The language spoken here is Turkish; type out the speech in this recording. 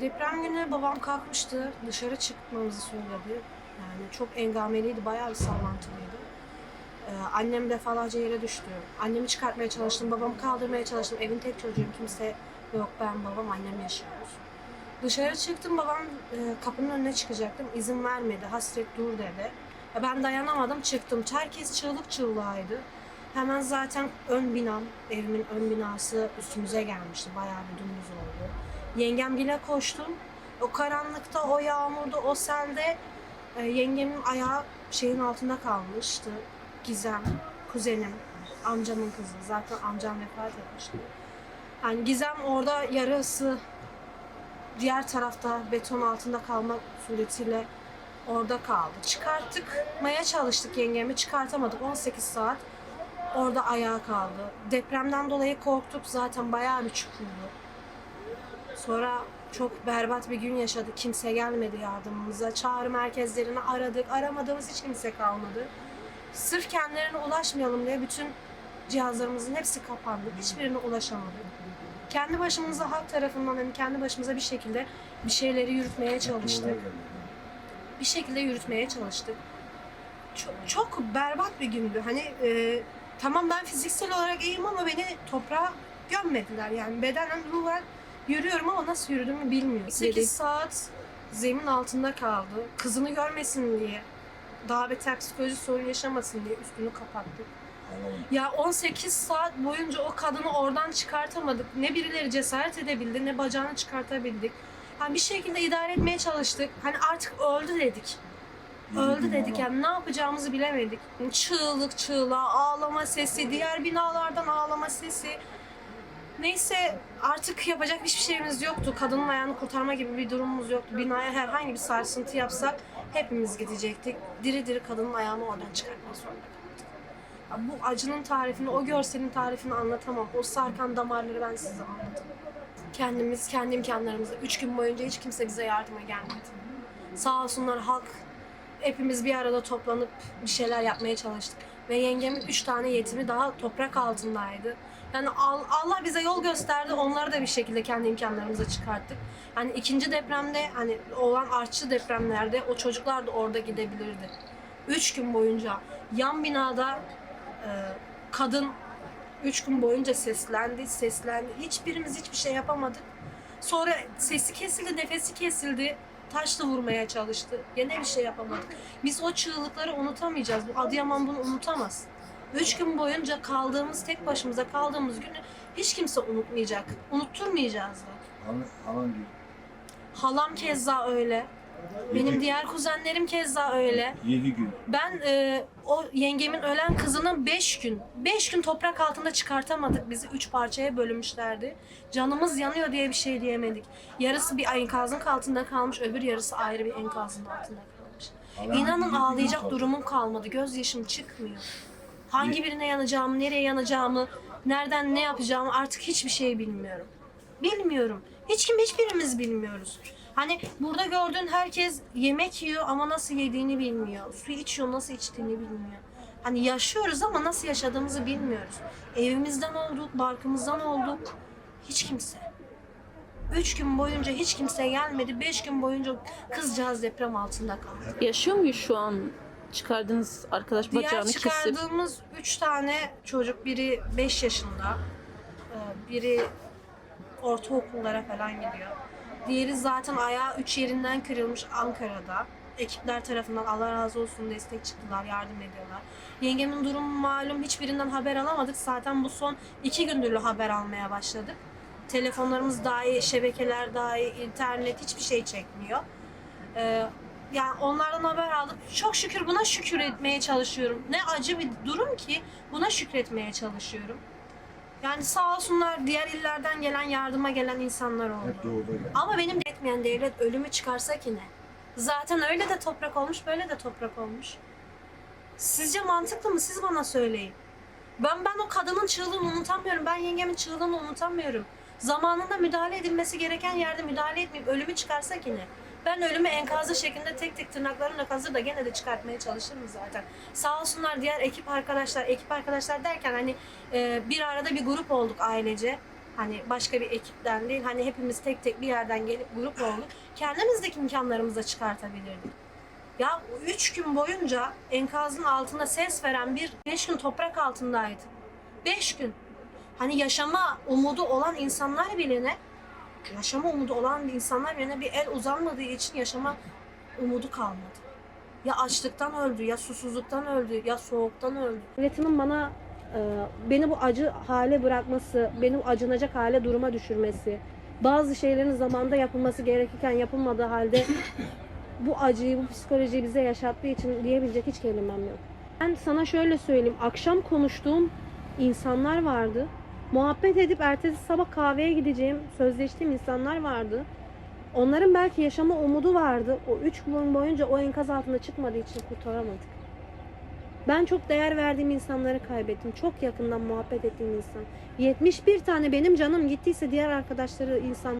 Deprem günü babam kalkmıştı. Dışarı çıkmamızı söyledi. Yani çok engameliydi. Bayağı bir sallantılıydı. Ee, annem defalarca yere düştü. Annemi çıkartmaya çalıştım. Babamı kaldırmaya çalıştım. Evin tek çocuğuyum. Kimse yok. Ben, babam, annem yaşıyoruz. Dışarı çıktım. Babam e, kapının önüne çıkacaktım. İzin vermedi. Hasret dur dedi. Ben dayanamadım. Çıktım. Herkes çığlık çığlığıydı. Hemen zaten ön binam, evimin ön binası üstümüze gelmişti. Bayağı bir dümdüz oldu. Yengem bile koştum. O karanlıkta, o yağmurda, o selde e, yengemin ayağı şeyin altında kalmıştı. Gizem, kuzenim, amcamın kızı. Zaten amcam vefat etmişti. Yani Gizem orada yarısı diğer tarafta beton altında kalmak suretiyle orada kaldı. Çıkarttıkmaya çalıştık yengemi. Çıkartamadık. 18 saat orada ayağa kaldı. Depremden dolayı korktuk. Zaten bayağı bir çukurdu. Sonra çok berbat bir gün yaşadık. Kimse gelmedi yardımımıza. Çağrı merkezlerini aradık. Aramadığımız hiç kimse kalmadı. Sırf kendilerine ulaşmayalım diye bütün cihazlarımızın hepsi kapandı. Hiçbirine ulaşamadık. Kendi başımıza halk tarafından hani kendi başımıza bir şekilde bir şeyleri yürütmeye çalıştık. Bir şekilde yürütmeye çalıştık. Çok, çok berbat bir gündü. Hani e, tamam ben fiziksel olarak iyiyim ama beni toprağa gömmediler. Yani bedenen ruhen yürüyorum ama nasıl yürüdüğümü bilmiyorum. 8 saat zemin altında kaldı. Kızını görmesin diye. Daha beter psikolojik sorun yaşamasın diye üstünü kapattık. Ya 18 saat boyunca o kadını oradan çıkartamadık. Ne birileri cesaret edebildi ne bacağını çıkartabildik. Hani bir şekilde idare etmeye çalıştık. Hani artık öldü dedik. Öldü dedik yani ne yapacağımızı bilemedik. Çığlık çığlığa, ağlama sesi, diğer binalardan ağlama sesi. Neyse artık yapacak hiçbir şeyimiz yoktu. Kadının ayağını kurtarma gibi bir durumumuz yoktu. Binaya herhangi bir sarsıntı yapsak hepimiz gidecektik. Diri diri kadının ayağını oradan çıkartmak zorunda kaldık. Bu acının tarifini, o görselin tarifini anlatamam. O sarkan damarları ben size anlatamam. Kendimiz, kendi imkanlarımızla. Üç gün boyunca hiç kimse bize yardıma gelmedi. Sağ olsunlar halk hepimiz bir arada toplanıp bir şeyler yapmaya çalıştık. Ve yengemin üç tane yetimi daha toprak altındaydı. Yani Al- Allah bize yol gösterdi. Onları da bir şekilde kendi imkanlarımıza çıkarttık. Yani ikinci depremde hani olan artçı depremlerde o çocuklar da orada gidebilirdi. Üç gün boyunca yan binada e, kadın üç gün boyunca seslendi, seslendi. Hiçbirimiz hiçbir şey yapamadık. Sonra sesi kesildi, nefesi kesildi. Taşla vurmaya çalıştı. Gene bir şey yapamadık. Biz o çığlıkları unutamayacağız. Bu Adıyaman bunu unutamaz. Üç gün boyunca kaldığımız, tek başımıza kaldığımız günü hiç kimse unutmayacak. Unutturmayacağız da. Halan, halan gibi. Halam keza öyle. Benim Yedi- diğer kuzenlerim keza öyle. Yedi gün. Ben e, o yengemin ölen kızını 5 gün, 5 gün toprak altında çıkartamadık. Bizi 3 parçaya bölmüşlerdi. Canımız yanıyor diye bir şey diyemedik. Yarısı bir enkazın altında kalmış, öbür yarısı ayrı bir enkazın altında kalmış. Halan İnanın gün ağlayacak kaldı. durumum kalmadı. Gözyaşım çıkmıyor. Hangi birine yanacağımı, nereye yanacağımı, nereden ne yapacağımı artık hiçbir şey bilmiyorum. Bilmiyorum. Hiç kim hiçbirimiz bilmiyoruz. Hani burada gördüğün herkes yemek yiyor ama nasıl yediğini bilmiyor. Su içiyor nasıl içtiğini bilmiyor. Hani yaşıyoruz ama nasıl yaşadığımızı bilmiyoruz. Evimizden olduk, barkımızdan olduk. Hiç kimse. Üç gün boyunca hiç kimse gelmedi. Beş gün boyunca kızcağız deprem altında kaldı. Yaşıyor muyuz şu an? Çıkardığınız arkadaş Diğer bacağını kesip. çıkardığımız üç tane çocuk biri 5 yaşında, e, biri ortaokullara falan gidiyor. Diğeri zaten ayağı üç yerinden kırılmış Ankara'da. Ekipler tarafından Allah razı olsun destek çıktılar, yardım ediyorlar. Yengemin durumu malum hiçbirinden haber alamadık. Zaten bu son iki gündür haber almaya başladık. Telefonlarımız dahi, şebekeler dahi, internet hiçbir şey çekmiyor. Ee, yani onlardan haber aldık. Çok şükür buna şükür etmeye çalışıyorum. Ne acı bir durum ki buna şükretmeye çalışıyorum. Yani sağ olsunlar diğer illerden gelen yardıma gelen insanlar oldu. Hep doğuda geldi. Ama benim etmeyen devlet ölümü çıkarsa ki ne? Zaten öyle de toprak olmuş, böyle de toprak olmuş. Sizce mantıklı mı? Siz bana söyleyin. Ben ben o kadının çığlığını unutamıyorum. Ben yengemin çığlığını unutamıyorum. Zamanında müdahale edilmesi gereken yerde müdahale etmeyip ölümü çıkarsa ki ne? Ben ölümü enkazı şeklinde tek tek tırnaklarımla kazır da gene de çıkartmaya çalışırım zaten. Sağ olsunlar diğer ekip arkadaşlar, ekip arkadaşlar derken hani e, bir arada bir grup olduk ailece. Hani başka bir ekipten değil. Hani hepimiz tek tek bir yerden gelip grup olduk. Kendimizdeki imkanlarımızla çıkartabilirdik. Ya üç gün boyunca enkazın altında ses veren bir beş gün toprak altındaydı. Beş gün. Hani yaşama umudu olan insanlar bilene yaşama umudu olan insanlar birine bir el uzanmadığı için yaşama umudu kalmadı. Ya açlıktan öldü, ya susuzluktan öldü, ya soğuktan öldü. Devletimin bana e, beni bu acı hale bırakması, beni bu acınacak hale duruma düşürmesi, bazı şeylerin zamanda yapılması gerekirken yapılmadığı halde bu acıyı, bu psikolojiyi bize yaşattığı için diyebilecek hiç kelimem yok. Ben sana şöyle söyleyeyim, akşam konuştuğum insanlar vardı. Muhabbet edip ertesi sabah kahveye gideceğim, sözleştiğim insanlar vardı. Onların belki yaşama umudu vardı. O üç gün boyunca o enkaz altında çıkmadığı için kurtaramadık. Ben çok değer verdiğim insanları kaybettim. Çok yakından muhabbet ettiğim insan. 71 tane benim canım gittiyse diğer arkadaşları insan